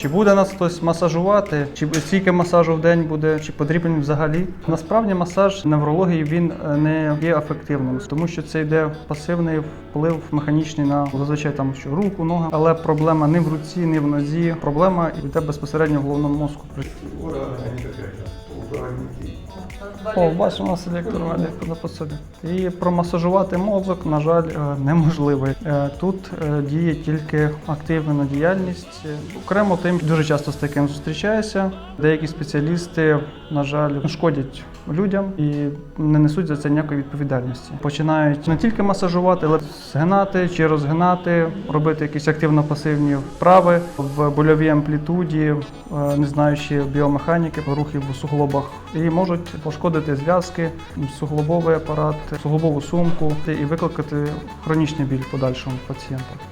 Чи буде нас хтось масажувати, чи скільки масажу в день буде, чи потрібен взагалі? Насправді масаж неврології він е, не є ефективним, тому що це йде пасивний вплив механічний на зазвичай там що руку, ногу, але проблема не в руці, не в нозі. Проблема йде безпосередньо в головному мозку. О, бачимо, у нас електромедик по собі. І промасажувати мозок, на жаль, е, неможливо. Е, Тут діє тільки активна діяльність. Окремо тим дуже часто з таким зустрічаюся. Деякі спеціалісти, на жаль, шкодять людям і не несуть за це ніякої відповідальності. Починають не тільки масажувати, але згинати чи розгинати, робити якісь активно-пасивні вправи в больовій амплітуді, е, не знаючи біомеханіки, рухів у суглобах, і можуть пошкодити зв'язки, суглобовий апарат, суглобову сумку і викликати хронічний біль в подальшому пацієнта.